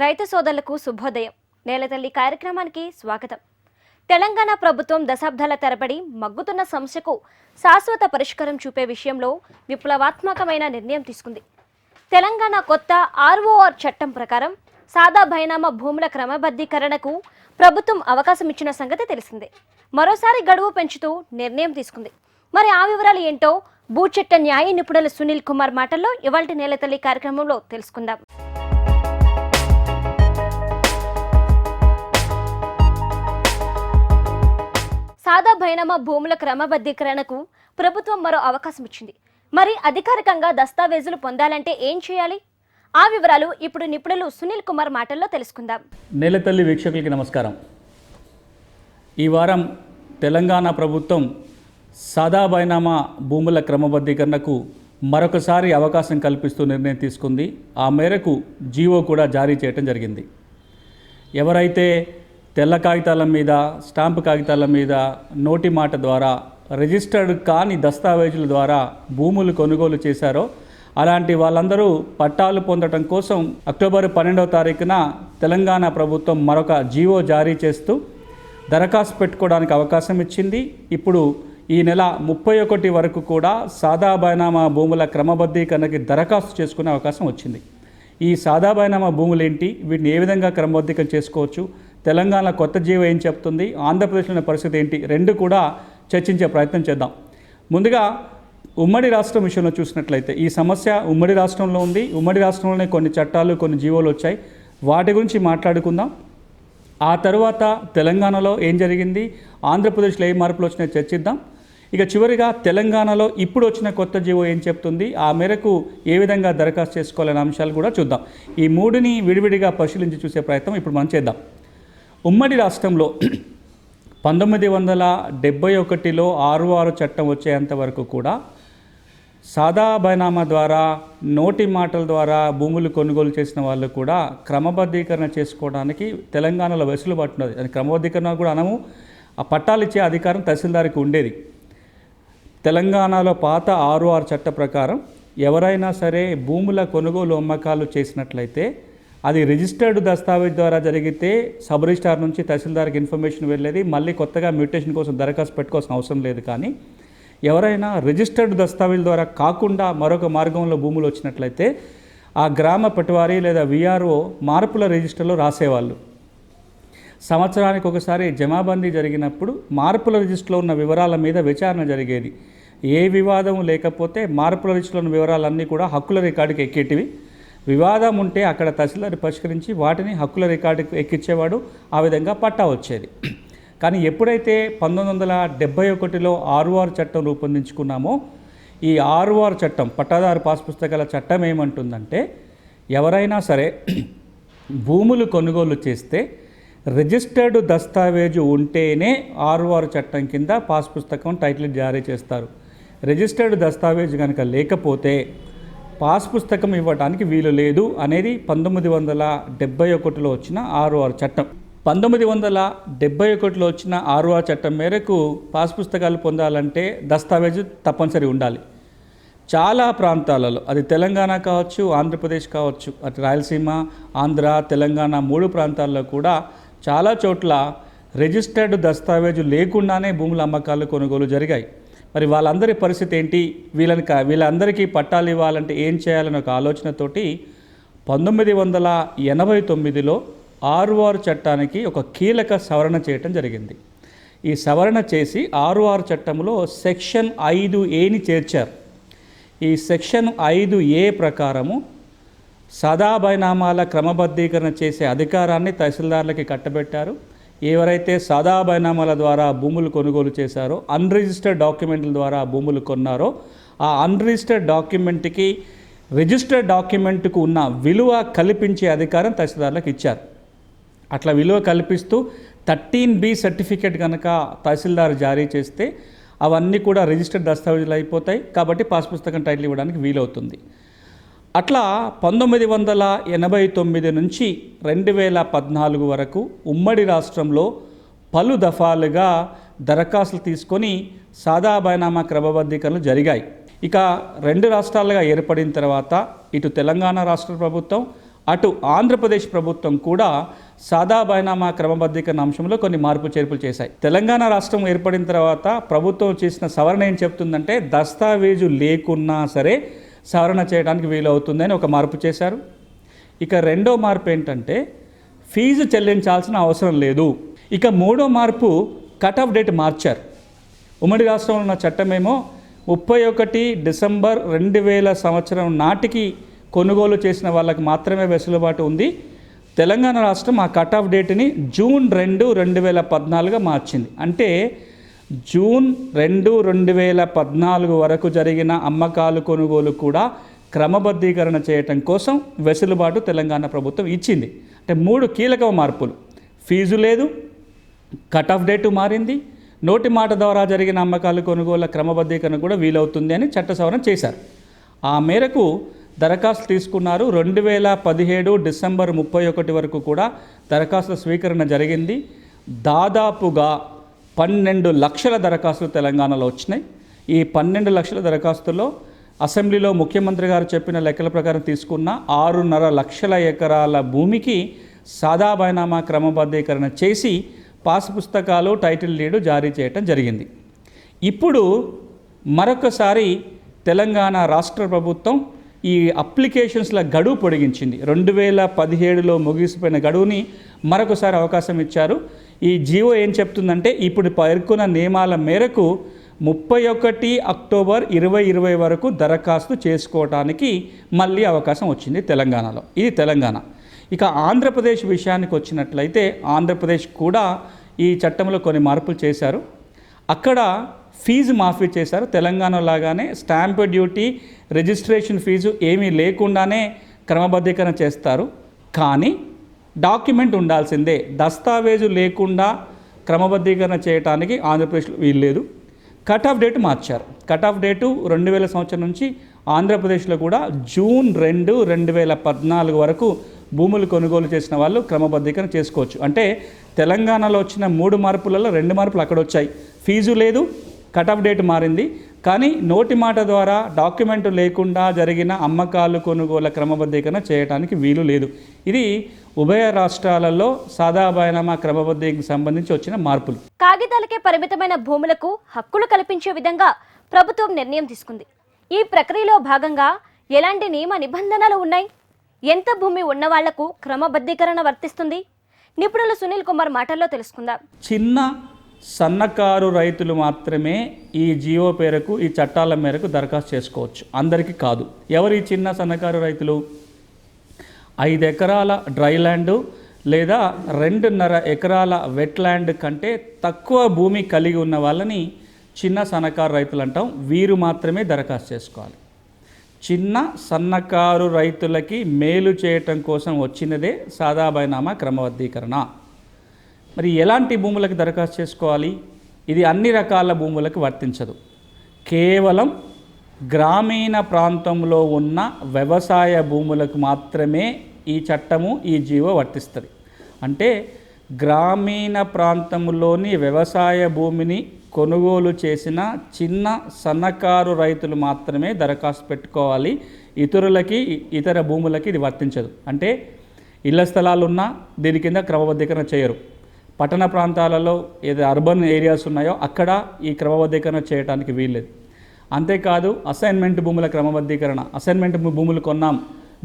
రైతు సోదరులకు శుభోదయం. నేలతల్లి కార్యక్రమానికి స్వాగతం. తెలంగాణ ప్రభుత్వం దశాబ్దాల తరబడి మగ్గుతున్న సమస్యకు శాశ్వత పరిష్కారం చూపే విషయంలో విప్లవాత్మకమైన నిర్ణయం తీసుకుంది. తెలంగాణ కొత్త ఆర్ఓఆర్ చట్టం ప్రకారం సాదా బయనామా భూముల క్రమబద్ధీకరణకు ప్రభుత్వం అవకాశం ఇచ్చిన సంగతి తెలిసిందే. మరోసారి గడువు పెంచుతూ నిర్ణయం తీసుకుంది. మరి ఆ వివరాలు ఏంటో భూచట్ట న్యాయ నిపుణులు సునీల్ కుమార్ మాటల్లో ఇవాల్టి నేలతల్లి కార్యక్రమంలో తెలుసుకుందాం. సాదా బైనామా భూముల క్రమబద్ధీకరణకు ప్రభుత్వం మరో అవకాశం ఇచ్చింది. మరి అధికారికంగా దస్తావేజులు పొందాలంటే ఏం చేయాలి? ఆ వివరాలు ఇప్పుడు నిపుణులు సునీల్ కుమార్ మాటల్లో తెలుసుకుందాం. నేలతల్లి వీక్షకులకి నమస్కారం. ఈ వారం తెలంగాణ ప్రభుత్వం సాదా బైనామా భూముల క్రమబద్ధీకరణకు మరొకసారి అవకాశం కల్పిస్తూ నిర్ణయం తీసుకుంది. ఆ మేరకు జీవో కూడా జారీ చేయడం జరిగింది. ఎవరైతే తెల్ల కాగితాల మీద స్టాంపు కాగితాల మీద నోటి మాట ద్వారా రిజిస్టర్డ్ కాని దస్తావేజుల ద్వారా భూములు కొనుగోలు చేశారో అలాంటి వాళ్ళందరూ పట్టాలు పొందడం కోసం అక్టోబర్ పన్నెండవ తారీఖున తెలంగాణ ప్రభుత్వం మరొక జీవో జారీ చేస్తూ దరఖాస్తు పెట్టుకోవడానికి అవకాశం ఇచ్చింది. ఇప్పుడు ఈ నెల ముప్పై ఒకటి వరకు కూడా సాదా బైనామా భూముల క్రమబద్ధీకరణకి దరఖాస్తు చేసుకునే అవకాశం వచ్చింది. ఈ సాదా బైనామా భూములు ఏంటి వీటిని ఏ విధంగా క్రమబద్ధీకరణ చేసుకోవచ్చు? తెలంగాణ కొత్త జీవో ఏం చెప్తుంది? ఆంధ్రప్రదేశ్లోని పరిస్థితి ఏంటి? రెండు కూడా చర్చించే ప్రయత్నం చేద్దాం. ముందుగా ఉమ్మడి రాష్ట్రం విషయంలో చూసినట్లయితే ఈ సమస్య ఉమ్మడి రాష్ట్రంలో ఉంది. ఉమ్మడి రాష్ట్రంలోనే కొన్ని చట్టాలు కొన్ని జీవోలు వచ్చాయి. వాటి గురించి మాట్లాడుకుందాం. ఆ తర్వాత తెలంగాణలో ఏం జరిగింది? ఆంధ్రప్రదేశ్లో ఏ మార్పులు వచ్చినాయో చర్చిద్దాం. ఇక చివరిగా తెలంగాణలో ఇప్పుడు వచ్చిన కొత్త జీవో ఏం చెప్తుంది? ఆ మేరకు ఏ విధంగా దరఖాస్తు చేసుకోవాలనే అంశాలు కూడా చూద్దాం. ఈ మూడుని విడివిడిగా పరిశీలించి చూసే ప్రయత్నం ఇప్పుడు మనం చేద్దాం. ఉమ్మడి రాష్ట్రంలో పంతొమ్మిది వందల డెబ్బై ఒకటిలో ఆరు ఆరు చట్టం వచ్చేంత వరకు కూడా సాదా బైనామా ద్వారా నోటి మాటల ద్వారా భూములు కొనుగోలు చేసిన వాళ్ళు కూడా క్రమబద్ధీకరణ చేసుకోవడానికి తెలంగాణలో వెసులుబాటు ఉన్నది. అది క్రమబద్ధీకరణ కూడా అనము ఆ పట్టాలు ఇచ్చే అధికారం తహసీల్దార్కి ఉండేది. తెలంగాణలో పాత ఆరు ఆరు చట్ట ప్రకారం ఎవరైనా సరే భూముల కొనుగోలు అమ్మకాలు చేసినట్లయితే అది రిజిస్టర్డ్ దస్తావేజ్ ద్వారా జరిగితే సబ్ రిజిస్టార్ నుంచి తహసీల్దార్కి ఇన్ఫర్మేషన్ వెళ్ళేది. మళ్ళీ కొత్తగా మ్యూటేషన్ కోసం దరఖాస్తు పెట్టుకోవాల్సిన అవసరం లేదు కానీ ఎవరైనా రిజిస్టర్డ్ దస్తావేజ్ ద్వారా కాకుండా మరొక మార్గంలో భూములు వచ్చినట్లయితే ఆ గ్రామ పటివారి లేదా విఆర్ఓ మార్పుల రిజిస్టర్లో రాసేవాళ్ళు. సంవత్సరానికి ఒకసారి జమాబందీ జరిగినప్పుడు మార్పుల రిజిస్టర్లో ఉన్న వివరాల మీద విచారణ జరిగేది. ఏ వివాదం లేకపోతే మార్పుల రిజిస్టర్లో ఉన్న వివరాలన్నీ కూడా హక్కుల రికార్డుకి ఎక్కేటివి. వివాదం ఉంటే అక్కడ తహసీల్దార్ పరిష్కరించి వాటిని హక్కుల రికార్డుకి ఎక్కించేవాడు ఆ విధంగా పట్టా వచ్చేది. కానీ ఎప్పుడైతే పంతొమ్మిది వందల డెబ్బై ఒకటిలో ఆర్ఓఆర్ చట్టం రూపొందించుకున్నామో ఈ ఆర్ఓఆర్ చట్టం పట్టాదారు పాస్ పుస్తకాల చట్టం ఏమంటుందంటే ఎవరైనా సరే భూములు కొనుగోలు చేస్తే రిజిస్టర్డ్ దస్తావేజు ఉంటేనే ఆర్ఓఆర్ చట్టం కింద పాస్ పుస్తకం టైటిల్ జారీ చేస్తారు. రిజిస్టర్డ్ దస్తావేజు కనుక లేకపోతే పాస్ పుస్తకం ఇవ్వడానికి వీలు లేదు అనేది పంతొమ్మిది వందల డెబ్బై ఒకటిలో వచ్చిన ఆర్ఓఆర్ చట్టం. పంతొమ్మిది వందల డెబ్బై ఒకటిలో వచ్చిన ఆర్ఓఆర్ చట్టం మేరకు పాస్ పుస్తకాలు పొందాలంటే దస్తావేజు తప్పనిసరి ఉండాలి. చాలా ప్రాంతాలలో అది తెలంగాణ కావచ్చు ఆంధ్రప్రదేశ్ కావచ్చు అటు రాయలసీమ ఆంధ్ర తెలంగాణ మూడు ప్రాంతాల్లో కూడా చాలా చోట్ల రిజిస్టర్డ్ దస్తావేజు లేకుండానే భూముల అమ్మకాలు కొనుగోలు జరిగాయి. మరి వాళ్ళందరి పరిస్థితి ఏంటి? వీళ్ళని కా- వీళ్ళందరికీ పట్టాలు ఇవ్వాలంటే ఏం చేయాలనే ఒక ఆలోచనతోటి పంతొమ్మిది వందల ఎనభై తొమ్మిదిలో ఆర్ఓఆర్ చట్టానికి ఒక కీలక సవరణ చేయటం జరిగింది. ఈ సవరణ చేసి ఆర్ఓఆర్ చట్టంలో సెక్షన్ ఐదు ఏని చేర్చారు. ఈ సెక్షన్ ఐదు ఏ ప్రకారము సదాబైనామాల క్రమబద్ధీకరణ చేసే అధికారాన్ని తహసీల్దార్లకి కట్టబెట్టారు. ఎవరైతే సాదా బైనామాల ద్వారా భూములు కొనుగోలు చేశారో అన్రిజిస్టర్డ్ డాక్యుమెంట్ల ద్వారా భూములు కొన్నారో ఆ అన్రిజిస్టర్డ్ డాక్యుమెంట్కి రిజిస్టర్డ్ డాక్యుమెంట్కు ఉన్న విలువ కల్పించే అధికారం తహసీల్దార్లకు ఇచ్చారు. అట్లా విలువ కల్పిస్తూ థర్టీన్ బి సర్టిఫికేట్ కనుక తహసీల్దార్ జారీ చేస్తే అవన్నీ కూడా రిజిస్టర్డ్ దస్తావేజులు అయిపోతాయి. కాబట్టి పాస్ పుస్తకం టైటిల్ ఇవ్వడానికి వీలవుతుంది. అట్లా పంతొమ్మిది వందల ఎనభై తొమ్మిది నుంచి రెండు వేల పద్నాలుగు వరకు ఉమ్మడి రాష్ట్రంలో పలు దఫాలుగా దరఖాస్తులు తీసుకొని సాదా బైనామా క్రమబద్ధీకరణలు జరిగాయి. ఇక రెండు రాష్ట్రాలుగా ఏర్పడిన తర్వాత ఇటు తెలంగాణ రాష్ట్ర ప్రభుత్వం అటు ఆంధ్రప్రదేశ్ ప్రభుత్వం కూడా సాదా బైనామా క్రమబద్ధీకరణ అంశంలో కొన్ని మార్పు చేర్పులు చేశాయి. తెలంగాణ రాష్ట్రం ఏర్పడిన తర్వాత ప్రభుత్వం చేసిన సవరణ ఏం చెప్తుందంటే దస్తావేజు లేకున్నా సరే సవరణ చేయడానికి వీలవుతుందని ఒక మార్పు చేశారు. ఇక రెండో మార్పు ఏంటంటే ఫీజు చెల్లించాల్సిన అవసరం లేదు. ఇక మూడో మార్పు కట్ ఆఫ్ డేట్ మార్చారు. ఉమ్మడి రాష్ట్రంలో ఉన్న చట్టమేమో ముప్పై ఒకటి డిసెంబర్ రెండు వేల సంవత్సరం నాటికి కొనుగోలు చేసిన వాళ్ళకి మాత్రమే వెసులుబాటు ఉంది. తెలంగాణ రాష్ట్రం ఆ కట్ ఆఫ్ డేట్ని జూన్ రెండు రెండు వేల పద్నాలుగుగా మార్చింది. అంటే జూన్ రెండు రెండు వేల పద్నాలుగు వరకు జరిగిన అమ్మకాలు కొనుగోలు కూడా క్రమబద్ధీకరణ చేయటం కోసం వెసులుబాటు తెలంగాణ ప్రభుత్వం ఇచ్చింది. అంటే మూడు కీలక మార్పులు. ఫీజు లేదు కట్ ఆఫ్ డేటు మారింది నోటి మాట ద్వారా జరిగిన అమ్మకాలు కొనుగోళ్ళ క్రమబద్ధీకరణ కూడా వీలవుతుంది అని చట్ట సవరణ చేశారు. ఆ మేరకు దరఖాస్తు తీసుకున్నారు. రెండు వేల పదిహేడు డిసెంబర్ ముప్పై ఒకటి వరకు కూడా దరఖాస్తుల స్వీకరణ జరిగింది. దాదాపుగా పన్నెండు లక్షల దరఖాస్తులు తెలంగాణలో వచ్చినాయి. ఈ పన్నెండు లక్షల దరఖాస్తుల్లో అసెంబ్లీలో ముఖ్యమంత్రి గారు చెప్పిన లెక్కల ప్రకారం తీసుకున్న ఆరున్నర లక్షల ఎకరాల భూమికి సాదా బైనామా క్రమబద్ధీకరణ చేసి పాస్ పుస్తకాలు టైటిల్ లీడు జారీ చేయటం జరిగింది. ఇప్పుడు మరొకసారి తెలంగాణ రాష్ట్ర ప్రభుత్వం ఈ అప్లికేషన్స్ల గడువు పొడిగించింది. రెండు వేల పదిహేడులో ముగిసిపోయిన గడువుని మరొకసారి అవకాశం ఇచ్చారు. ఈ జీవో ఏం చెప్తుందంటే ఇప్పుడు పేర్కొన్న నియమాల మేరకు ముప్పై ఒకటి అక్టోబర్ ఇరవై ఇరవై వరకు దరఖాస్తు చేసుకోవడానికి మళ్ళీ అవకాశం వచ్చింది తెలంగాణలో. ఇది తెలంగాణ. ఇక ఆంధ్రప్రదేశ్ విషయానికి వచ్చినట్లయితే ఆంధ్రప్రదేశ్ కూడా ఈ చట్టంలో కొన్ని మార్పులు చేశారు. అక్కడ ఫీజు మాఫీ చేశారు. తెలంగాణ లాగానే స్టాంప్ డ్యూటీ రిజిస్ట్రేషన్ ఫీజు ఏమీ లేకుండానే క్రమబద్ధీకరణ చేస్తారు. కానీ డాక్యుమెంట్ ఉండాల్సిందే. దస్తావేజు లేకుండా క్రమబద్ధీకరణ చేయడానికి ఆంధ్రప్రదేశ్లో వీల్లేదు. కట్ ఆఫ్ డేట్ మార్చారు. కట్ ఆఫ్ డేటు రెండు వేల సంవత్సరం నుంచి ఆంధ్రప్రదేశ్లో కూడా జూన్ రెండు రెండు వేల పద్నాలుగు వరకు భూములు కొనుగోలు చేసిన వాళ్ళు క్రమబద్ధీకరణ చేసుకోవచ్చు. అంటే తెలంగాణలో వచ్చిన మూడు మార్పులలో రెండు మార్పులు అక్కడ వచ్చాయి. ఫీజు లేదు కట్ ఆఫ్ డేట్ మారింది. కానీ నోటి మాట ద్వారా డాక్యుమెంట్ లేకుండా జరిగిన అమ్మకాలు కొనుగోల క్రమబద్ధీకరణ చేయడానికి వీలు లేదు. ఇది ఉభయ రాష్ట్రాలలో సాదా బైనామా క్రమబద్ధీకరణకు సంబంధించి వచ్చిన మార్పులు. కాగితాలకే పరిమితమైన భూములకు హక్కులు కల్పించే విధంగా ప్రభుత్వం నిర్ణయం తీసుకుంది. ఈ ప్రక్రియలో భాగంగా ఎలాంటి నియమ నిబంధనలు ఉన్నాయి? ఎంత భూమి ఉన్న వాళ్ళకు క్రమబద్ధీకరణ వర్తిస్తుంది? నిపుణులు సునీల్ కుమార్ మాటల్లో తెలుసుకుందాం. చిన్న సన్నకారు రైతులు మాత్రమే ఈ జియో పేరకు ఈ చట్టాల మేరకు దరఖాస్తు చేసుకోవచ్చు. అందరికీ కాదు. ఎవరి చిన్న సన్నకారు రైతులు? ఐదు ఎకరాల డ్రై ల్యాండ్ లేదా రెండున్నర ఎకరాల వెట్ ల్యాండ్ కంటే తక్కువ భూమి కలిగి ఉన్న వాళ్ళని చిన్న సన్నకారు రైతులు అంటాం. వీరు మాత్రమే దరఖాస్తు చేసుకోవాలి. చిన్న సన్నకారు రైతులకి మేలు చేయటం కోసం వచ్చినదే సాదాబైనామా క్రమబద్ధీకరణ. మరి ఎలాంటి భూములకు దరఖాస్తు చేసుకోవాలి? ఇది అన్ని రకాల భూములకు వర్తించదు. కేవలం గ్రామీణ ప్రాంతంలో ఉన్న వ్యవసాయ భూములకు మాత్రమే ఈ చట్టము ఈ జీవో వర్తిస్తుంది. అంటే గ్రామీణ ప్రాంతంలోని వ్యవసాయ భూమిని కొనుగోలు చేసిన చిన్న సన్నకారు రైతులు మాత్రమే దరఖాస్తు పెట్టుకోవాలి. ఇతరులకి ఇతర భూములకి ఇది వర్తించదు. అంటే ఇళ్ళ స్థలాలున్నా దీని కింద క్రమబద్ధీకరణ చేయరు. పట్టణ ప్రాంతాలలో ఏదో అర్బన్ ఏరియాస్ ఉన్నాయో అక్కడ ఈ క్రమబద్ధీకరణ చేయడానికి వీల్లేదు. అంతేకాదు అసైన్మెంట్ భూముల క్రమబద్ధీకరణ. అసైన్మెంట్ భూములు కొన్నాం.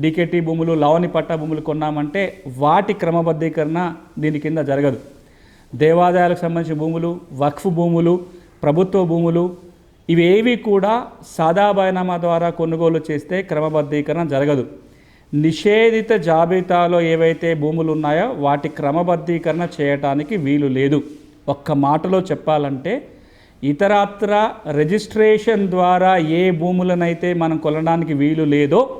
డీకేటీ భూములు లవణి పట్టా భూములు కొన్నామంటే వాటి క్రమబద్ధీకరణ దీని కింద జరగదు. దేవాదాయాలకు సంబంధించిన భూములు వక్ఫ్ భూములు ప్రభుత్వ భూములు ఇవేవి కూడా సాదా బయనామా ద్వారా కొనుగోలు చేస్తే క్రమబద్ధీకరణ జరగదు. నిషేధిత జాబితాలో ఏవైతే భూములు ఉన్నాయో వాటి క్రమబద్ధీకరణ చేయటానికి వీలు లేదు. ఒక్క మాటలో చెప్పాలంటే ఇతరత్ర రిజిస్ట్రేషన్ ద్వారా ఏ భూములనైతే మనం కొనడానికి వీలు లేదో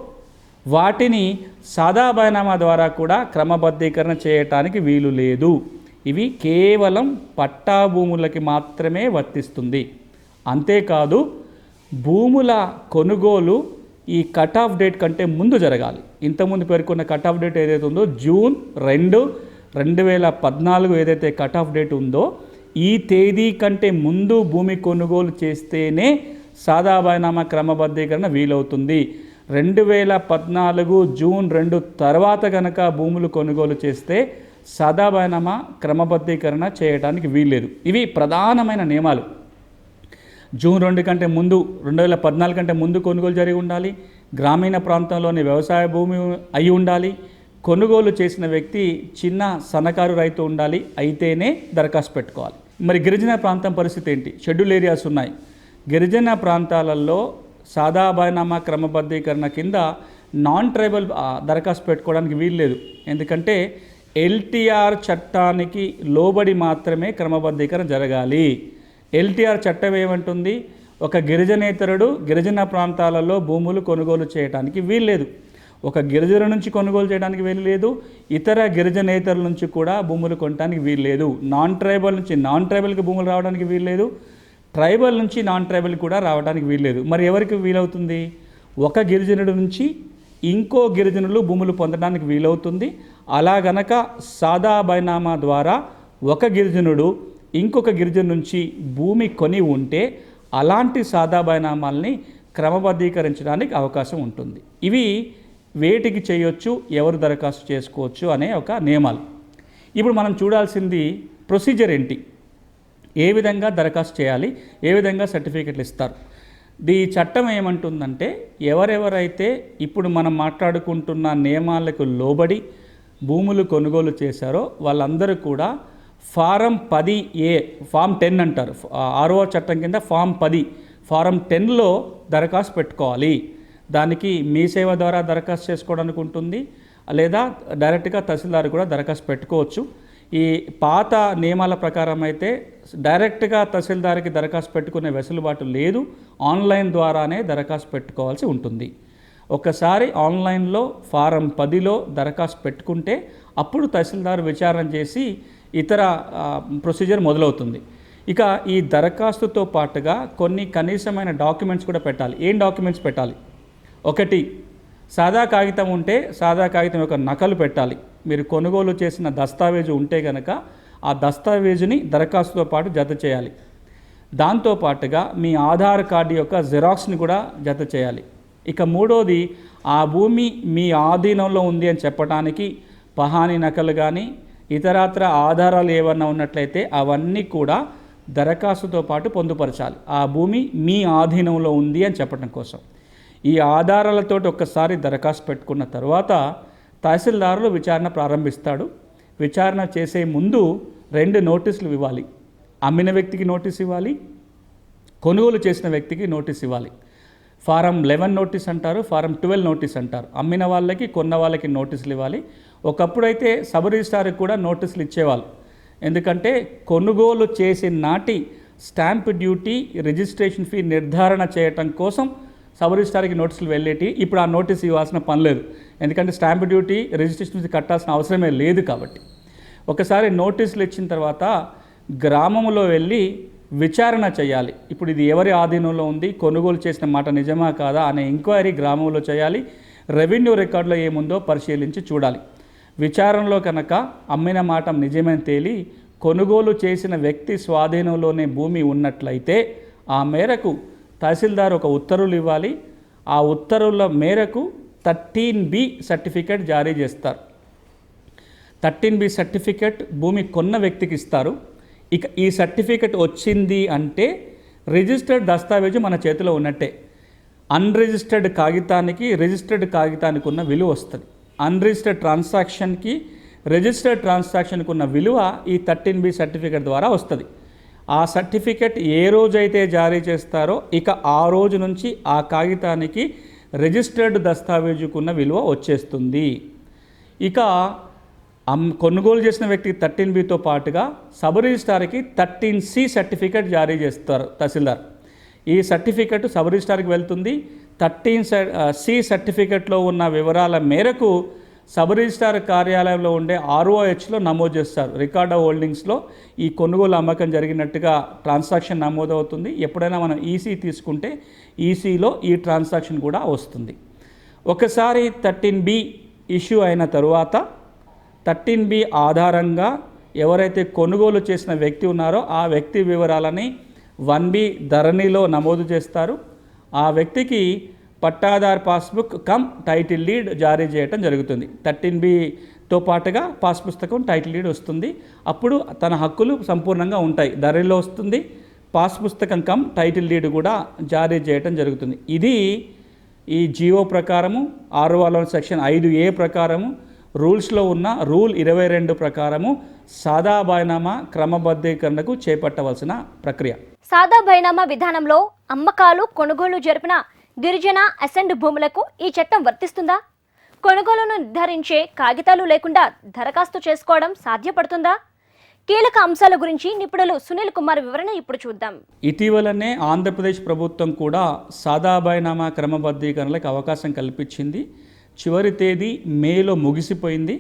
వాటిని సాదా బైనామా ద్వారా కూడా క్రమబద్ధీకరణ చేయటానికి వీలు లేదు. ఇవి కేవలం పట్టా భూములకి మాత్రమే వర్తిస్తుంది. అంతేకాదు భూముల కొనుగోలు ఈ కట్ ఆఫ్ డేట్ కంటే ముందు జరగాలి. ఇంతకుముందు పేర్కొన్న కట్ ఆఫ్ డేట్ ఏదైతే ఉందో జూన్ రెండు రెండు వేల పద్నాలుగు ఏదైతే కట్ ఆఫ్ డేట్ ఉందో ఈ తేదీ కంటే ముందు భూమి కొనుగోలు చేస్తేనే సాదాభైనామా క్రమబద్ధీకరణ వీలవుతుంది. రెండు వేల పద్నాలుగు జూన్ రెండు తర్వాత కనుక భూములు కొనుగోలు చేస్తే సదాబైనామా క్రమబద్ధీకరణ చేయడానికి వీల్లేదు. ఇవి ప్రధానమైన నియమాలు. జూన్ రెండు కంటే ముందు రెండు వేల పద్నాలుగు కంటే ముందు కొనుగోలు జరిగి ఉండాలి. గ్రామీణ ప్రాంతంలోని వ్యవసాయ భూమి అయి ఉండాలి. కొనుగోలు చేసిన వ్యక్తి చిన్న సన్నకారు రైతు ఉండాలి. అయితేనే దరఖాస్తు పెట్టుకోవాలి. మరి గిరిజన ప్రాంతం పరిస్థితి ఏంటి? షెడ్యూల్ ఏరియాస్ ఉన్నాయి. గిరిజన ప్రాంతాలలో సాదా బైనామా క్రమబద్ధీకరణ కింద నాన్ ట్రైబల్ దరఖాస్తు పెట్టుకోవడానికి వీల్లేదు ఎందుకంటే ఎల్టీఆర్ చట్టానికి లోబడి మాత్రమే క్రమబద్ధీకరణ జరగాలి. ఎల్టీఆర్ చట్టం ఏమంటుంది? ఒక గిరిజనేతరుడు గిరిజన ప్రాంతాలలో భూములు కొనుగోలు చేయడానికి వీల్లేదు. ఒక గిరిజన నుంచి కొనుగోలు చేయడానికి వీల్లేదు. ఇతర గిరిజనేతరుల నుంచి కూడా భూములు కొనడానికి వీల్లేదు. నాన్ ట్రైబల్ నుంచి నాన్ ట్రైబల్కి భూములు రావడానికి వీల్లేదు. ట్రైబల్ నుంచి నాన్ ట్రైబల్ కూడా రావడానికి వీల్లేదు. మరి ఎవరికి వీలవుతుంది? ఒక గిరిజనుడు నుంచి ఇంకో గిరిజనులు భూములు పొందడానికి వీలవుతుంది. అలా గనక సాదా బైనామా ద్వారా ఒక గిరిజనుడు ఇంకొక గిరిజన నుంచి భూమి కొని ఉంటే అలాంటి సాదా బైనామాల్ని క్రమబద్ధీకరించడానికి అవకాశం ఉంటుంది. ఇవి వేటికి చేయొచ్చు ఎవరు దరఖాస్తు చేసుకోవచ్చు అనే ఒక నియమాలు. ఇప్పుడు మనం చూడాల్సింది ప్రొసీజర్ ఏంటి? ఏ విధంగా దరఖాస్తు చేయాలి? ఏ విధంగా సర్టిఫికెట్లు ఇస్తారు? ఈ చట్టం ఏమంటుందంటే ఎవరెవరైతే ఇప్పుడు మనం మాట్లాడుకుంటున్న నియమాలకు లోబడి భూములు కొనుగోలు చేశారో వాళ్ళందరూ కూడా ఫారం పది ఏ ఫామ్ టెన్ అంటారు. ఆరో చట్టం కింద ఫామ్ పది ఫారం టెన్లో దరఖాస్తు పెట్టుకోవాలి. దానికి మీ సేవ ద్వారా దరఖాస్తు చేసుకోవడానికి ఉంటుంది. లేదా డైరెక్ట్గా తహసీల్దార్ కూడా దరఖాస్తు పెట్టుకోవచ్చు. ఈ పాత నియమాల ప్రకారం అయితే డైరెక్ట్గా తహసీల్దార్కి దరఖాస్తు పెట్టుకునే వెసులుబాటు లేదు. ఆన్లైన్ ద్వారానే దరఖాస్తు పెట్టుకోవాల్సి ఉంటుంది. ఒకసారి ఆన్లైన్లో ఫారం పదిలో దరఖాస్తు పెట్టుకుంటే అప్పుడు తహసీల్దార్ విచారణ చేసి ఇతర ప్రొసీజర్ మొదలవుతుంది. ఇక ఈ దరఖాస్తుతో పాటుగా కొన్ని కనీసమైన డాక్యుమెంట్స్ కూడా పెట్టాలి. ఏం డాక్యుమెంట్స్ పెట్టాలి? ఒకటి సాదా కాగితం ఉంటే సాదా కాగితం యొక్క నకలు పెట్టాలి. మీరు కొనుగోలు చేసిన దస్తావేజు ఉంటే కనుక ఆ దస్తావేజుని దరఖాస్తుతో పాటు జత చేయాలి. దాంతో పాటుగా మీ ఆధార్ కార్డు యొక్క జిరాక్స్ని కూడా జత చేయాలి. ఇక మూడోది ఆ భూమి మీ ఆధీనంలో ఉంది అని చెప్పడానికి పహాని నకలు కానీ ఇతరత్ర ఆధారాలు ఏమన్నా ఉన్నట్లయితే అవన్నీ కూడా దరఖాస్తుతో పాటు పొందుపరచాలి. ఆ భూమి మీ ఆధీనంలో ఉంది అని చెప్పడం కోసం. ఈ ఆధారాలతోటి ఒక్కసారి దరఖాస్తు పెట్టుకున్న తర్వాత తహసీల్దారులు విచారణ ప్రారంభిస్తాడు. విచారణ చేసే ముందు రెండు నోటీసులు ఇవ్వాలి. అమ్మిన వ్యక్తికి నోటీస్ ఇవ్వాలి. కొనుగోలు చేసిన వ్యక్తికి నోటీస్ ఇవ్వాలి. ఫారం లెవెన్ నోటీస్ అంటారు ఫారం ట్వెల్వ్ నోటీస్ అంటారు. అమ్మిన వాళ్ళకి కొన్న వాళ్ళకి నోటీసులు ఇవ్వాలి. ఒకప్పుడైతే సబ్ రిజిస్టార్కి కూడా నోటీసులు ఇచ్చేవాళ్ళు. ఎందుకంటే కొనుగోలు చేసిన నాటి స్టాంప్ డ్యూటీ రిజిస్ట్రేషన్ ఫీ నిర్ధారణ చేయటం కోసం సబ్ రిజిస్టార్కి నోటీసులు వెళ్ళేటి ఇప్పుడు ఆ నోటీస్ ఇవ్వాల్సిన పని లేదు. ఎందుకంటే స్టాంప్ డ్యూటీ రిజిస్ట్రేషన్ ఫీ కట్టాల్సిన అవసరమే లేదు కాబట్టి. ఒకసారి నోటీసులు ఇచ్చిన తర్వాత గ్రామంలో వెళ్ళి విచారణ చేయాలి. ఇప్పుడు ఇది ఎవరి ఆధీనంలో ఉంది కొనుగోలు చేసిన మాట నిజమా కాదా అనే ఎంక్వైరీ గ్రామంలో చేయాలి. రెవెన్యూ రికార్డులో ఏముందో పరిశీలించి చూడాలి. విచారణలో కనుక అమ్మిన మాట నిజమని తేలి కొనుగోలు చేసిన వ్యక్తి స్వాధీనంలోనే భూమి ఉన్నట్లయితే ఆ మేరకు తహసీల్దార్ ఒక ఉత్తర్వులు ఇవ్వాలి. ఆ ఉత్తర్వుల మేరకు థర్టీన్ బి సర్టిఫికేట్ జారీ చేస్తారు. థర్టీన్ బి సర్టిఫికేట్ భూమి కొన్న వ్యక్తికి ఇస్తారు. ఇక ఈ సర్టిఫికేట్ వచ్చింది అంటే రిజిస్టర్డ్ దస్తావేజు మన చేతిలో ఉన్నట్టే. అన్రిజిస్టర్డ్ కాగితానికి రిజిస్టర్డ్ కాగితానికి ఉన్న విలువ వస్తుంది. అన్రిజిస్టర్డ్ ట్రాన్సాక్షన్కి రిజిస్టర్డ్ ట్రాన్సాక్షన్కి ఉన్న విలువ ఈ థర్టీన్ బి సర్టిఫికేట్ ద్వారా వస్తుంది. ఆ సర్టిఫికేట్ ఏ రోజైతే జారీ చేస్తారో ఇక ఆ రోజు నుంచి ఆ కాగితానికి రిజిస్టర్డ్ దస్తావేజుకున్న విలువ వచ్చేస్తుంది. ఇక కొనుగోలు చేసిన వ్యక్తికి థర్టీన్ బితో పాటుగా సబ్ రిజిస్టార్కి థర్టీన్ సి సర్టిఫికేట్ జారీ చేస్తారు తహసీల్దార్. ఈ సర్టిఫికెట్ సబ్ రిజిస్టార్కి వెళ్తుంది థర్టీన్ సి సర్టిఫికెట్లో ఉన్న వివరాల మేరకు సబ్ రిజిస్ట్రార్ కార్యాలయంలో ఉండే ఆర్ఓహెచ్లో నమోదు చేస్తారు. రికార్డ్ హోల్డింగ్స్లో ఈ కొనుగోలు అమ్మకం జరిగినట్టుగా ట్రాన్సాక్షన్ నమోదవుతుంది. ఎప్పుడైనా మనం ఈసీ తీసుకుంటే ఈసీలో ఈ ట్రాన్సాక్షన్ కూడా వస్తుంది. ఒకసారి థర్టీన్ బి ఇష్యూ అయిన తరువాత థర్టీన్ బి ఆధారంగా ఎవరైతే కొనుగోలు చేసిన వ్యక్తి ఉన్నారో ఆ వ్యక్తి వివరాలని వన్ బి ధరణిలో నమోదు చేస్తారు. ఆ వ్యక్తికి pattadar passbook cum title deed జారీ చేయటం జరుగుతుంది. థర్టీన్ బితో పాటుగా పాస్ పుస్తకం టైటిల్ లీడ్ వస్తుంది. అప్పుడు తన హక్కులు సంపూర్ణంగా ఉంటాయి. ధరలో వస్తుంది. పాస్ పుస్తకం కమ్ టైటిల్ లీడ్ కూడా జారీ చేయటం జరుగుతుంది. ఇది ఈ జియో ప్రకారము ఆర్ఓలో సెక్షన్ ఐదు ఏ ప్రకారము రూల్స్లో ఉన్న రూల్ ఇరవై రెండు ప్రకారము సాదా బాయినామా క్రమబద్ధీకరణకు చేపట్టవలసిన ప్రక్రియ. సాదా బైనామా విధానంలో అమ్మకాలు కొనుగోలు జరిపిన గిరిజన అసెండ్ భూములకు ఈ చట్టం వర్తిస్తుందా? కొనుగోలును నిర్ధారించే కాగితాలు లేకుండా దరఖాస్తు చేసుకోవడం సాధ్యపడుతుందా? కీలక అంశాల గురించి నిపుణులు సునీల్ కుమార్ వివరణ ఇప్పుడు చూద్దాం. ఇటీవలనే ఆంధ్రప్రదేశ్ ప్రభుత్వం కూడా సాదా బైనామా క్రమబద్ధీకరణలకు అవకాశం కల్పించింది. చివరి తేదీ మేలో ముగిసిపోయింది.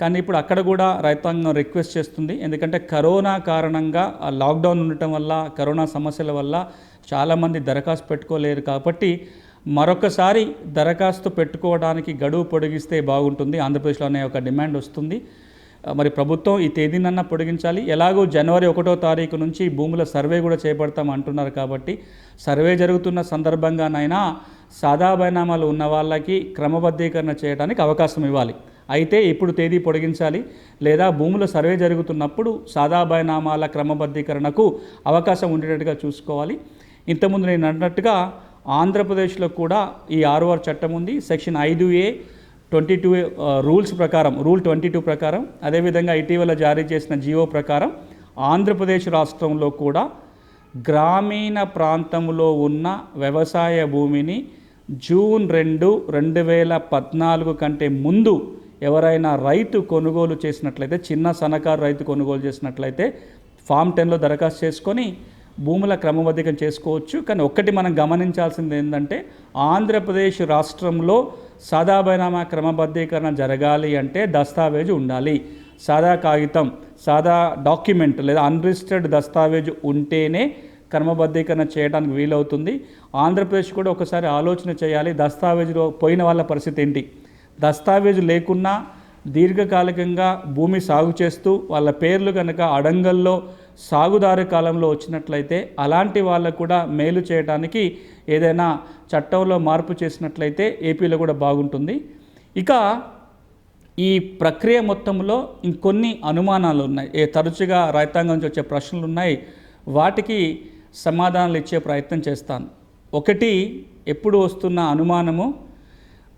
కానీ ఇప్పుడు అక్కడ కూడా రైతాంగం రిక్వెస్ట్ చేస్తుంది. ఎందుకంటే కరోనా కారణంగా ఆ లాక్డౌన్ ఉండటం వల్ల కరోనా సమస్యల వల్ల చాలామంది దరఖాస్తు పెట్టుకోలేరు కాబట్టి మరొకసారి దరఖాస్తు పెట్టుకోవడానికి గడువు పొడిగిస్తే బాగుంటుంది. ఆంధ్రప్రదేశ్లోనే ఒక డిమాండ్ వస్తుంది. మరి ప్రభుత్వం ఈ తేదీనన్నా పొడిగించాలి. ఎలాగో జనవరి ఒకటో తారీఖు నుంచి భూముల సర్వే కూడా చేపడతాం అంటున్నారు కాబట్టి సర్వే జరుగుతున్న సందర్భంగానైనా సాదా బైనామాలు ఉన్న వాళ్ళకి క్రమబద్ధీకరణ చేయడానికి అవకాశం ఇవ్వాలి. అయితే ఇప్పుడు తేదీ పొడిగించాలి లేదా భూముల సర్వే జరుగుతున్నప్పుడు సాదా బైనామాల క్రమబద్ధీకరణకు అవకాశం ఉండేటట్టుగా చూసుకోవాలి. ఇంతకుముందు నేను అన్నట్టుగా ఆంధ్రప్రదేశ్లో కూడా ఈ ఆర్ఓఆర్ చట్టం ఉంది. సెక్షన్ ఐదు ఏ ట్వంటీ టూ రూల్స్ ప్రకారం రూల్ ట్వంటీ టూ ప్రకారం అదేవిధంగా ఇటీవల జారీ చేసిన జియో ప్రకారం ఆంధ్రప్రదేశ్ రాష్ట్రంలో కూడా గ్రామీణ ప్రాంతంలో ఉన్న వ్యవసాయ భూమిని జూన్ రెండు రెండు వేల పద్నాలుగు కంటే ముందు ఎవరైనా రైతు కొనుగోలు చేసినట్లయితే చిన్న సన్నకారు రైతు కొనుగోలు చేసినట్లయితే ఫామ్ టెన్లో దరఖాస్తు చేసుకొని భూముల క్రమబద్ధీకరణ చేసుకోవచ్చు. కానీ ఒక్కటి మనం గమనించాల్సింది ఏంటంటే ఆంధ్రప్రదేశ్ రాష్ట్రంలో సాదా బైనామా క్రమబద్ధీకరణ జరగాలి అంటే దస్తావేజు ఉండాలి. సాదా కాగితం సాదా డాక్యుమెంట్ లేదా అన్రిజిస్టర్డ్ దస్తావేజు ఉంటేనే క్రమబద్ధీకరణ చేయడానికి వీలవుతుంది. ఆంధ్రప్రదేశ్ కూడా ఒకసారి ఆలోచన చేయాలి దస్తావేజులో పోయిన వాళ్ళ పరిస్థితి ఏంటి? దస్తావేజు లేకున్నా దీర్ఘకాలికంగా భూమి సాగు చేస్తూ వాళ్ళ పేర్లు కనుక అడంగల్లో సాగుదారు కాలంలో వచ్చినట్లయితే అలాంటి వాళ్ళకు కూడా మేలు చేయడానికి ఏదైనా చట్టంలో మార్పు చేసినట్లయితే ఏపీలో కూడా బాగుంటుంది. ఇక ఈ ప్రక్రియ మొత్తంలో ఇంకొన్ని అనుమానాలు ఉన్నాయి. ఏ తరచుగా రైతాంగం నుంచి వచ్చే ప్రశ్నలు ఉన్నాయి. వాటికి సమాధానాలు ఇచ్చే ప్రయత్నం చేస్తాను. ఒకటి ఎప్పుడు వస్తున్న అనుమానము?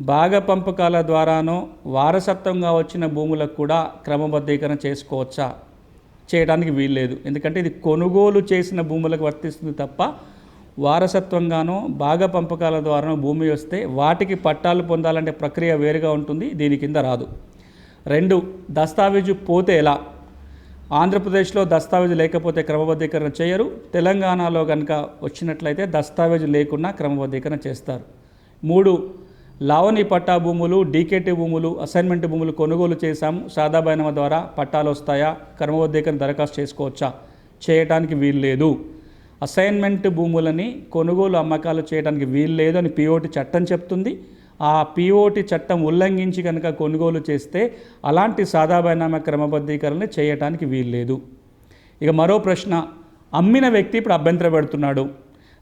భాగ పంపకాల ద్వారానో వారసత్వంగా వచ్చిన భూములకు కూడా క్రమబద్ధీకరణ చేసుకోవచ్చా? చేయడానికి వీల్లేదు. ఎందుకంటే ఇది కొనుగోలు చేసిన భూములకు వర్తిస్తుంది తప్ప వారసత్వంగానో భాగ పంపకాల ద్వారానో భూమి వస్తే వాటికి పట్టాలు పొందాలంటే ప్రక్రియ వేరుగా ఉంటుంది దీని కింద రాదు. రెండు దస్తావేజు పోతే ఎలా? ఆంధ్రప్రదేశ్లో దస్తావేజు లేకపోతే క్రమబద్ధీకరణ చేయరు. తెలంగాణలో కనుక వచ్చినట్లయితే దస్తావేజు లేకుండా క్రమబద్ధీకరణ చేస్తారు. మూడు లావణి పట్టా భూములు డీకేటీ భూములు అసైన్మెంట్ భూములు కొనుగోలు చేశాము సాదాబైనమ ద్వారా పట్టాలు వస్తాయా? క్రమబద్ధీకరణ దరఖాస్తు చేసుకోవచ్చా? చేయటానికి వీలు లేదు. అసైన్మెంట్ భూములని కొనుగోలు అమ్మకాలు చేయడానికి వీలు లేదు అని పిఓటి చట్టం చెప్తుంది. ఆ పిఓటి చట్టం ఉల్లంఘించి కనుక కొనుగోలు చేస్తే అలాంటి సాదాబైనామా క్రమబద్ధీకరణ చేయటానికి వీలు లేదు. ఇక మరో ప్రశ్న అమ్మిన వ్యక్తి ఇప్పుడు అభ్యంతర పెడుతున్నాడు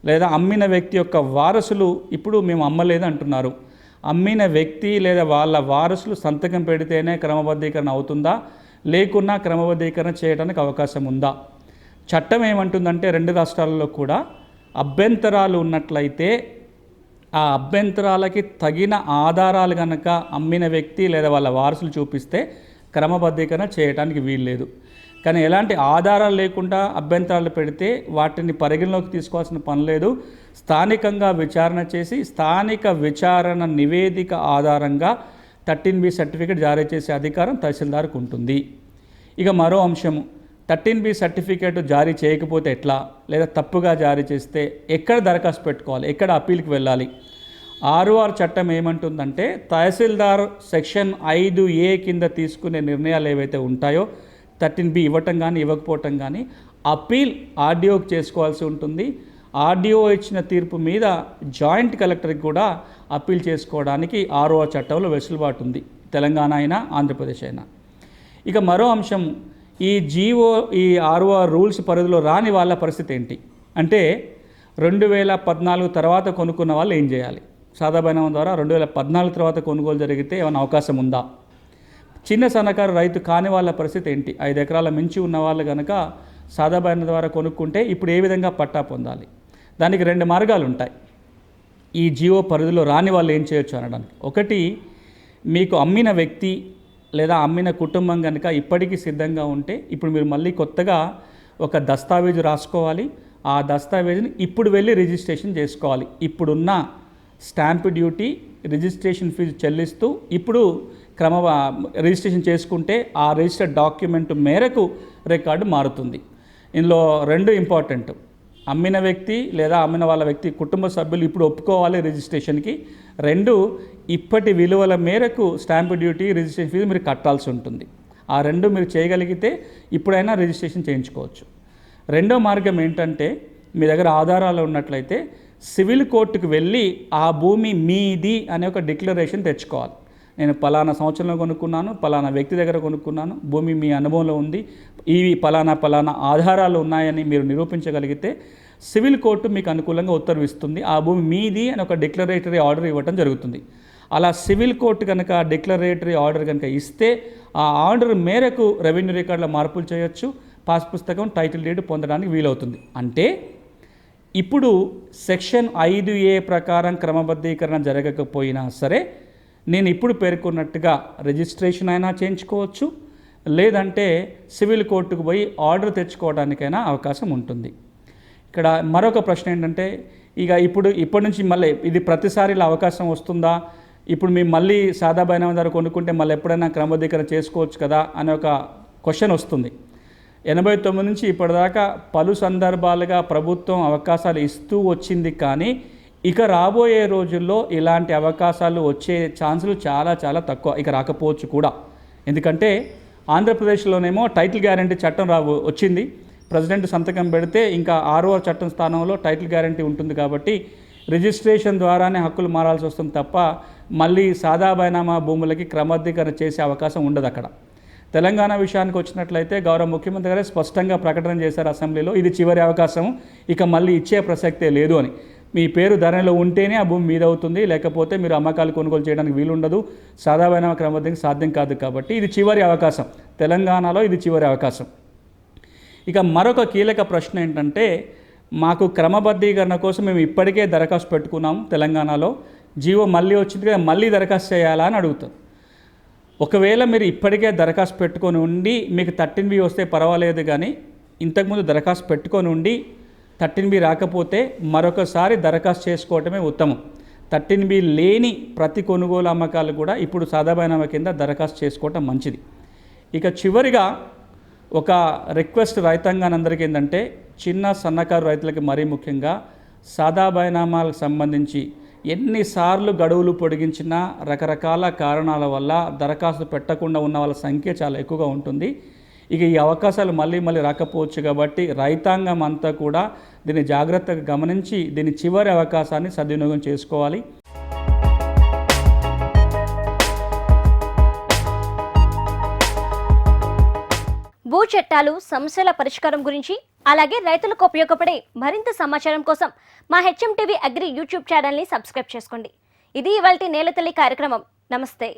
లేదా అమ్మిన వ్యక్తి యొక్క వారసులు ఇప్పుడు మేము అమ్మలేదు అంటున్నారు అమ్మిన వ్యక్తి లేదా వాళ్ళ వారసులు సంతకం పెడితేనే క్రమబద్ధీకరణ అవుతుందా? లేకున్నా క్రమబద్ధీకరణ చేయడానికి అవకాశం ఉందా? చట్టం ఏమంటుందంటే రెండు రాష్ట్రాలలో కూడా అభ్యంతరాలు ఉన్నట్లయితే ఆ అభ్యంతరాలకి తగిన ఆధారాలు కనుక అమ్మిన వ్యక్తి లేదా వాళ్ళ వారసులు చూపిస్తే క్రమబద్ధీకరణ చేయడానికి వీల్లేదు. కానీ ఎలాంటి ఆధారాలు లేకుండా అభ్యంతరాలు పెడితే వాటిని పరిగణలోకి తీసుకోవాల్సిన పని లేదు. స్థానికంగా విచారణ చేసి స్థానిక విచారణ నివేదిక ఆధారంగా థర్టీన్ బి సర్టిఫికేట్ జారీ చేసే అధికారం తహసీల్దార్కు ఉంటుంది. ఇక మరో అంశము థర్టీన్ బి సర్టిఫికేట్ జారీ చేయకపోతే ఎట్లా? లేదా తప్పుగా జారీ చేస్తే ఎక్కడ దరఖాస్తు పెట్టుకోవాలి? ఎక్కడ అప్పీల్కి వెళ్ళాలి? ఆర్ఓఆర్ చట్టం ఏమంటుందంటే తహసీల్దార్ సెక్షన్ ఐదు ఏ కింద తీసుకునే నిర్ణయాలు ఏవైతే ఉంటాయో థర్టీన్ బి ఇవ్వటం కానీ ఇవ్వకపోవటం కానీ అప్పీల్ ఆర్డీఓకి చేసుకోవాల్సి ఉంటుంది. ఆర్డీఓ ఇచ్చిన తీర్పు మీద జాయింట్ కలెక్టర్కి కూడా అప్పీల్ చేసుకోవడానికి ఆరో చట్టంలో వెసులుబాటు ఉంది. తెలంగాణ అయినా ఆంధ్రప్రదేశ్ అయినా. ఇక మరో అంశం ఈ జీవో ఈ ఆర్ఓ రూల్స్ పరిధిలో రాని వాళ్ళ పరిస్థితి ఏంటి? అంటే రెండు వేల పద్నాలుగు తర్వాత కొనుక్కున్న వాళ్ళు ఏం చేయాలి? సాదా ద్వారా రెండు వేల పద్నాలుగు తర్వాత కొనుగోలు జరిగితే ఏమైనా అవకాశం ఉందా? చిన్న సన్నకారు రైతు కాని వాళ్ళ పరిస్థితి ఏంటి? ఐదు ఎకరాల మించి ఉన్న వాళ్ళు కనుక సాదా ద్వారా కొనుక్కుంటే ఇప్పుడు ఏ విధంగా పట్టా పొందాలి? దానికి రెండు మార్గాలు ఉంటాయి ఈ జియో పరిధిలో రాని వాళ్ళు ఏం చేయొచ్చు అనడానికి? ఒకటి మీకు అమ్మిన వ్యక్తి లేదా అమ్మిన కుటుంబం కనుక ఇప్పటికీ సిద్ధంగా ఉంటే ఇప్పుడు మీరు మళ్ళీ కొత్తగా ఒక దస్తావేజు రాసుకోవాలి. ఆ దస్తావేజుని ఇప్పుడు వెళ్ళి రిజిస్ట్రేషన్ చేసుకోవాలి. ఇప్పుడున్న స్టాంప్ డ్యూటీ రిజిస్ట్రేషన్ ఫీజు చెల్లిస్తూ ఇప్పుడు క్రమ రిజిస్ట్రేషన్ చేసుకుంటే ఆ రిజిస్టర్డ్ డాక్యుమెంట్ మేరకు రికార్డు మారుతుంది. ఇందులో రెండు ఇంపార్టెంట్. అమ్మిన వ్యక్తి లేదా అమ్మిన వాళ్ళ వ్యక్తి కుటుంబ సభ్యులు ఇప్పుడు ఒప్పుకోవాలి రిజిస్ట్రేషన్కి. రెండు ఇప్పటి విలువల మేరకు స్టాంప్ డ్యూటీ రిజిస్ట్రేషన్ ఫీజు మీరు కట్టాల్సి ఉంటుంది. ఆ రెండు మీరు చేయగలిగితే ఇప్పుడైనా రిజిస్ట్రేషన్ చేయించుకోవచ్చు. రెండో మార్గం ఏంటంటే మీ దగ్గర ఆధారాలు ఉన్నట్లయితే సివిల్ కోర్టుకు వెళ్ళి ఆ భూమి మీది అనే ఒక డిక్లరేషన్ తెచ్చుకోవాలి. నేను పలానా సంవత్సరంలో కొనుక్కున్నాను పలానా వ్యక్తి దగ్గర కొనుక్కున్నాను భూమి మీ అనుభవంలో ఉంది ఇవి పలానా పలానా ఆధారాలు ఉన్నాయని మీరు నిరూపించగలిగితే సివిల్ కోర్టు మీకు అనుకూలంగా ఉత్తర్వు ఇస్తుంది. ఆ భూమి మీది అని ఒక డిక్లరేటరీ ఆర్డర్ ఇవ్వడం జరుగుతుంది. అలా సివిల్ కోర్టు కనుక డిక్లరేటరీ ఆర్డర్ కనుక ఇస్తే ఆ ఆర్డర్ మేరకు రెవెన్యూ రికార్డులో మార్పులు చేయొచ్చు పాస్ పుస్తకం టైటిల్ డీడ్ పొందడానికి వీలవుతుంది. అంటే ఇప్పుడు సెక్షన్ ఐదు ఏ ప్రకారం క్రమబద్ధీకరణ జరగకపోయినా సరే నేను ఇప్పుడు పేర్కొన్నట్టుగా రిజిస్ట్రేషన్ అయినా చేయించుకోవచ్చు లేదంటే సివిల్ కోర్టుకు పోయి ఆర్డర్ తెచ్చుకోవడానికైనా అవకాశం ఉంటుంది. ఇక్కడ మరొక ప్రశ్న ఏంటంటే ఇక ఇప్పుడు ఇప్పటి నుంచి మళ్ళీ ఇది ప్రతిసారి ఇలా అవకాశం వస్తుందా? ఇప్పుడు మేము మళ్ళీ సాదా బైనామా ధర కొనుక్కుంటే మళ్ళీ ఎప్పుడైనా క్రమబద్ధీకరణ చేసుకోవచ్చు కదా అనే ఒక క్వశ్చన్ వస్తుంది. ఎనభై తొమ్మిది నుంచి ఇప్పటిదాకా పలు సందర్భాలుగా ప్రభుత్వం అవకాశాలు ఇస్తూ వచ్చింది కానీ ఇక రాబోయే రోజుల్లో ఇలాంటి అవకాశాలు వచ్చే ఛాన్సులు చాలా చాలా తక్కువ. ఇక రాకపోవచ్చు కూడా. ఎందుకంటే ఆంధ్రప్రదేశ్లోనేమో టైటిల్ గ్యారంటీ చట్టం రాబో వచ్చింది. ప్రెసిడెంట్ సంతకం పెడితే ఇంకా ఆరో చట్టం స్థానంలో టైటిల్ గ్యారంటీ ఉంటుంది కాబట్టి రిజిస్ట్రేషన్ ద్వారానే హక్కులు మారాల్సి వస్తుంది తప్ప మళ్ళీ సాదా బైనామా భూములకి క్రమబద్ధీకరణ చేసే అవకాశం ఉండదు అక్కడ. తెలంగాణ విషయానికి వచ్చినట్లయితే గౌరవ ముఖ్యమంత్రి గారే స్పష్టంగా ప్రకటన చేశారు అసెంబ్లీలో. ఇది చివరి అవకాశం ఇక మళ్ళీ ఇచ్చే ప్రసక్తే లేదు అని. మీ పేరు ధరలో ఉంటేనే ఆ భూమి మీద అవుతుంది లేకపోతే మీరు అమ్మకాలు కొనుగోలు చేయడానికి వీలుండదు. సాధారణ క్రమబద్ధంగా సాధ్యం కాదు కాబట్టి ఇది చివరి అవకాశం. తెలంగాణలో ఇది చివరి అవకాశం. ఇక మరొక కీలక ప్రశ్న ఏంటంటే మాకు క్రమబద్ధీకరణ కోసం మేము ఇప్పటికే దరఖాస్తు పెట్టుకున్నాం తెలంగాణలో. జీవో మళ్ళీ వచ్చింది కదా మళ్ళీ దరఖాస్తు చేయాలా అని అడుగుతాం ఒకవేళ మీరు ఇప్పటికే దరఖాస్తు పెట్టుకొని ఉండి మీకు థర్టీన్ బి వస్తే పర్వాలేదు కానీ ఇంతకుముందు దరఖాస్తు పెట్టుకొని ఉండి థర్టీన్ బి రాకపోతే మరొకసారి దరఖాస్తు చేసుకోవటమే ఉత్తమం. థర్టీన్ బి లేని ప్రతి కొనుగోలు అమ్మకాలు కూడా ఇప్పుడు సాదాబైనామా కింద దరఖాస్తు చేసుకోవటం మంచిది. ఇక చివరిగా ఒక రిక్వెస్ట్ రైతాంగానందరికీ ఏంటంటే చిన్న సన్నకారు రైతులకి మరీ ముఖ్యంగా సాదాభైనామాలకు సంబంధించి ఎన్నిసార్లు గడువులు పొడిగించినా రకరకాల కారణాల వల్ల దరఖాస్తు పెట్టకుండా ఉన్న వాళ్ళ సంఖ్య చాలా ఎక్కువగా ఉంటుంది. ఇక ఈ అవకాశాలు మళ్ళీ మళ్ళీ రాకపోవచ్చు కాబట్టి రైతాంగం అంతా కూడా దీన్ని జాగ్రత్తగా గమనించి దీని చివరి అవకాశాన్ని సద్వినియోగం చేసుకోవాలి. భూ చట్టాలు సమస్యల పరిష్కారం గురించి అలాగే రైతులకు ఉపయోగపడే మరింత సమాచారం కోసం మా హెచ్ఎం టీవీ అగ్రి యూట్యూబ్ ఛానల్ని సబ్స్క్రైబ్ చేసుకోండి. ఇది ఇవాళ నేలతల్లి కార్యక్రమం. నమస్తే.